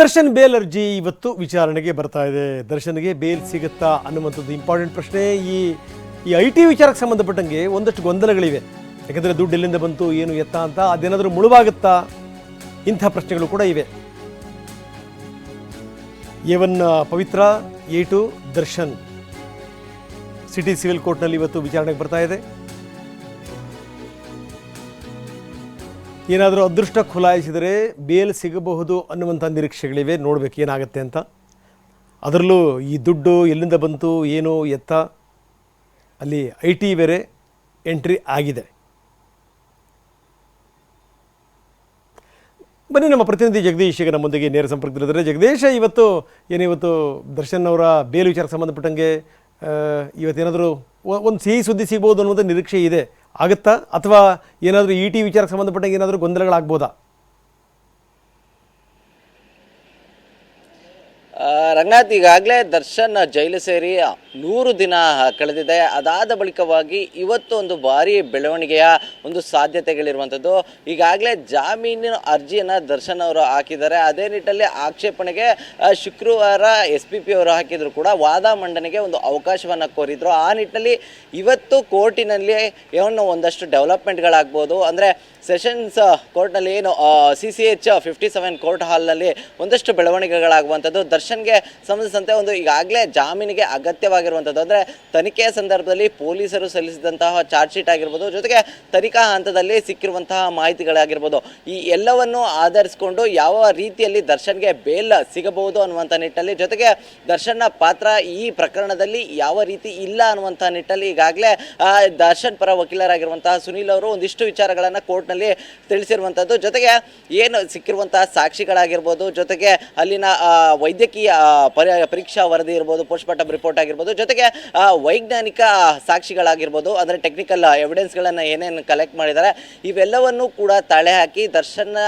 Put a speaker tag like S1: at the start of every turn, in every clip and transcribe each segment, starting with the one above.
S1: Darshan bale ಅರ್ಜಿ ಇವತ್ತು ವಿಚಾರಣೆಗೆ ಬರ್ತಾ ಇದೆ. ದರ್ಶನ್ಗೆ ಬೇಲ್ ಸಿಗುತ್ತಾ ಅನ್ನುವಂಥದ್ದು ಇಂಪಾರ್ಟೆಂಟ್ ಪ್ರಶ್ನೆ. ಈ ಈ ಐ ಟಿ ವಿಚಾರಕ್ಕೆ ಸಂಬಂಧಪಟ್ಟಂಗೆ ಒಂದಷ್ಟು ಗೊಂದಲಗಳಿವೆ. ಯಾಕಂದರೆ ದುಡ್ಡು ಎಲ್ಲಿಂದ ಬಂತು, ಏನು ಎತ್ತ ಅಂತ ಅದೇನಾದರೂ ಮುಳುವಾಗುತ್ತಾ? ಇಂಥ ಪ್ರಶ್ನೆಗಳು ಕೂಡ ಇವೆ. A one Pavithra A two Darshan. City civil ಕೋರ್ಟ್ನಲ್ಲಿ ಇವತ್ತು ವಿಚಾರಣೆಗೆ ಬರ್ತಾ ಇದೆ. ಏನಾದರೂ ಅದೃಷ್ಟ ಖುಲಾಯಿಸಿದರೆ ಬೇಲ್ ಸಿಗಬಹುದು ಅನ್ನುವಂಥ ನಿರೀಕ್ಷೆಗಳಿವೆ. ನೋಡಬೇಕು ಏನಾಗುತ್ತೆ ಅಂತ. ಅದರಲ್ಲೂ ಈ ದುಡ್ಡು ಎಲ್ಲಿಂದ ಬಂತು, ಏನು, ಎತ್ತ, ಅಲ್ಲಿ ಐ ಟಿ ಬೇರೆ ಎಂಟ್ರಿ ಆಗಿದೆ. ಬನ್ನಿ ನಮ್ಮ ಪ್ರತಿನಿಧಿ ಜಗದೀಶ್ ಈಗ ನಮ್ಮೊಂದಿಗೆ ನೇರ ಸಂಪರ್ಕದಲ್ಲಿದ್ದಾರೆ ಜಗದೀಶ, ಇವತ್ತು ಏನಿವತ್ತು ದರ್ಶನ್ ಅವರ ಬೇಲ್ ವಿಚಾರಕ್ಕೆ ಸಂಬಂಧಪಟ್ಟಂಗೆ ಇವತ್ತೇನಾದರೂ ಒಂದು ಸಿಹಿ ಸುದ್ದಿ ಸಿಗ್ಬೋದು ಅನ್ನೋದು ನಿರೀಕ್ಷೆ ಇದೆ. ಆಗುತ್ತಾ? ಅಥವಾ ಏನಾದರೂ ಇ ಟಿ ವಿಚಾರಕ್ಕೆ ಸಂಬಂಧಪಟ್ಟಂಗೆ ಏನಾದರೂ ಗೊಂದಲಗಳಾಗ್ಬೋದಾ?
S2: ರಂಗನಾಥ್ ಈಗಾಗಲೇ ದರ್ಶನ್ ಜೈಲು ಸೇರಿ ನೂರು ದಿನ ಕಳೆದಿದೆ. ಅದಾದ ಬಳಿಕವಾಗಿ ಇವತ್ತು ಒಂದು ಭಾರಿ ಬೆಳವಣಿಗೆಯ ಒಂದು ಸಾಧ್ಯತೆಗಳಿರುವಂಥದ್ದು. ಈಗಾಗಲೇ ಜಾಮೀನಿನ ಅರ್ಜಿಯನ್ನು ದರ್ಶನ್ ಅವರು ಹಾಕಿದ್ದಾರೆ. ಅದೇ ನಿಟ್ಟಲ್ಲಿ ಆಕ್ಷೇಪಣೆಗೆ ಶುಕ್ರವಾರ ಎಸ್ ಪಿ ಪಿ ಅವರು ಹಾಕಿದ್ರು ಕೂಡ ವಾದ ಮಂಡನೆಗೆ ಒಂದು ಅವಕಾಶವನ್ನು ಕೋರಿದ್ರು. ಆ ನಿಟ್ಟಿನಲ್ಲಿ ಇವತ್ತು ಕೋರ್ಟಿನಲ್ಲಿ ಏನು ಒಂದಷ್ಟು ಡೆವಲಪ್ಮೆಂಟ್ಗಳಾಗ್ಬೋದು. ಅಂದರೆ ಸೆಷನ್ಸ್ ಕೋರ್ಟ್ನಲ್ಲಿ ಏನು C C H fifty seven court ಹಾಲ್ನಲ್ಲಿ ಒಂದಷ್ಟು ಬೆಳವಣಿಗೆಗಳಾಗುವಂಥದ್ದು. ದರ್ಶನ್ಗೆ ಸಂಬಂಧಿಸಿದಂತೆ ಒಂದು ಈಗಾಗಲೇ ಜಾಮೀನಿಗೆ ಅಗತ್ಯವಾಗಿರುವಂಥದ್ದು ಅಂದರೆ ತನಿಖೆಯ ಸಂದರ್ಭದಲ್ಲಿ ಪೊಲೀಸರು ಸಲ್ಲಿಸಿದಂತಹ ಚಾರ್ಜ್ ಶೀಟ್ ಆಗಿರ್ಬೋದು, ಜೊತೆಗೆ ತನಿಖಾ ಹಂತದಲ್ಲಿ ಸಿಕ್ಕಿರುವಂತಹ ಮಾಹಿತಿಗಳಾಗಿರ್ಬೋದು. ಈ ಎಲ್ಲವನ್ನು ಆಧರಿಸಿಕೊಂಡು ಯಾವ ರೀತಿಯಲ್ಲಿ ದರ್ಶನ್ಗೆ ಬೇಲ್ ಸಿಗಬಹುದು ಅನ್ನುವಂಥ ನಿಟ್ಟಲ್ಲಿ, ಜೊತೆಗೆ ದರ್ಶನ್ನ ಪಾತ್ರ ಈ ಪ್ರಕರಣದಲ್ಲಿ ಯಾವ ರೀತಿ ಇಲ್ಲ ಅನ್ನುವಂಥ ನಿಟ್ಟಲ್ಲಿ ಈಗಾಗಲೇ ದರ್ಶನ್ ಪರ ವಕೀಲರಾಗಿರುವಂತಹ ಸುನೀಲ್ ಅವರು ಒಂದಿಷ್ಟು ವಿಚಾರಗಳನ್ನು ಕೋರ್ಟ್ನಲ್ಲಿ ತಿಳಿಸಿರುವಂಥದ್ದು. ಜೊತೆಗೆ ಏನು ಸಿಕ್ಕಿರುವಂತಹ ಸಾಕ್ಷಿಗಳಾಗಿರ್ಬೋದು, ಜೊತೆಗೆ ಅಲ್ಲಿನ ವೈದ್ಯಕೀಯ ಪರೀಕ್ಷಾ ವರದಿ ಇರ್ಬೋದು, ಪೋಸ್ಟ್ಮಾರ್ಟಮ್ ರಿಪೋರ್ಟ್ ಆಗಿರ್ಬೋದು ಜೊತೆಗೆ ವೈಜ್ಞಾನಿಕ ಸಾಕ್ಷಿಗಳಾಗಿರ್ಬೋದು ಅಂದರೆ ಟೆಕ್ನಿಕಲ್ ಎವಿಡೆನ್ಸ್ಗಳನ್ನು ಏನೇನು ಕಲೆಕ್ಟ್ ಮಾಡಿದ್ದಾರೆ ಇವೆಲ್ಲವನ್ನು ಕೂಡ ತಳೆ ಹಾಕಿ ದರ್ಶನ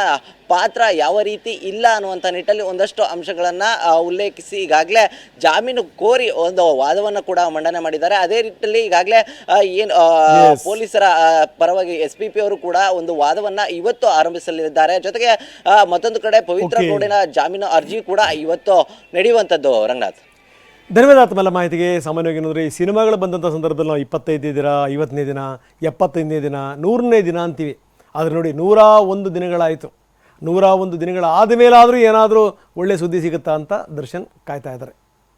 S2: ಪಾತ್ರ ಯಾವ ರೀತಿ ಇಲ್ಲ ಅನ್ನುವಂಥ ನಿಟ್ಟಲ್ಲಿ ಒಂದಷ್ಟು ಅಂಶಗಳನ್ನು ಉಲ್ಲೇಖಿಸಿ ಈಗಾಗಲೇ ಜಾಮೀನು ಕೋರಿ ಒಂದು ವಾದವನ್ನು ಕೂಡ ಮಂಡನೆ ಮಾಡಿದ್ದಾರೆ. ಅದೇ ರೀತಿಯಲ್ಲಿ ಈಗಾಗಲೇ ಏನು ಪೊಲೀಸರ ಪರವಾಗಿ ಎಸ್ ಪಿ ಪಿ ಅವರು ಕೂಡ ಒಂದು ವಾದವನ್ನ ಇವತ್ತು ಆರಂಭಿಸಲಿದ್ದಾರೆ. ಜೊತೆಗೆ ಮತ್ತೊಂದು ಕಡೆ ಪವಿತ್ರ. ಗೌಡಿನ ಜಾಮೀನು ಅರ್ಜಿ ಕೂಡ ಇವತ್ತು ನಡೆಯುವಂಥದ್ದು ರಂಗನಾಥ್.
S1: ಧನ್ಯವಾದ ಮಾಹಿತಿಗೆ ಸಾಮಾನ್ಯವಾಗಿ ಏನಂದರೆ ಈ ಸಿನಿಮಾಗಳು ಬಂದಂಥ ಸಂದರ್ಭದಲ್ಲಿ ನಾವು ಇಪ್ಪತ್ತೈದನೇ ದಿನ, ಐವತ್ತನೇ ದಿನ, ಎಪ್ಪತ್ತೈದನೇ ದಿನ, ನೂರನೇ ದಿನ ಅಂತೀವಿ. ಆದರೆ ನೋಡಿ, ನೂರ ಒಂದು ದಿನಗಳಾಯಿತು. ನೂರ ಒಂದು ದಿನಗಳಾದ ಮೇಲಾದರೂ ಏನಾದರೂ ಒಳ್ಳೆಯ ಸುದ್ದಿ ಸಿಗುತ್ತಾ ಅಂತ ದರ್ಶನ್ ಕಾಯ್ತಾ ಇದ್ದಾರೆ.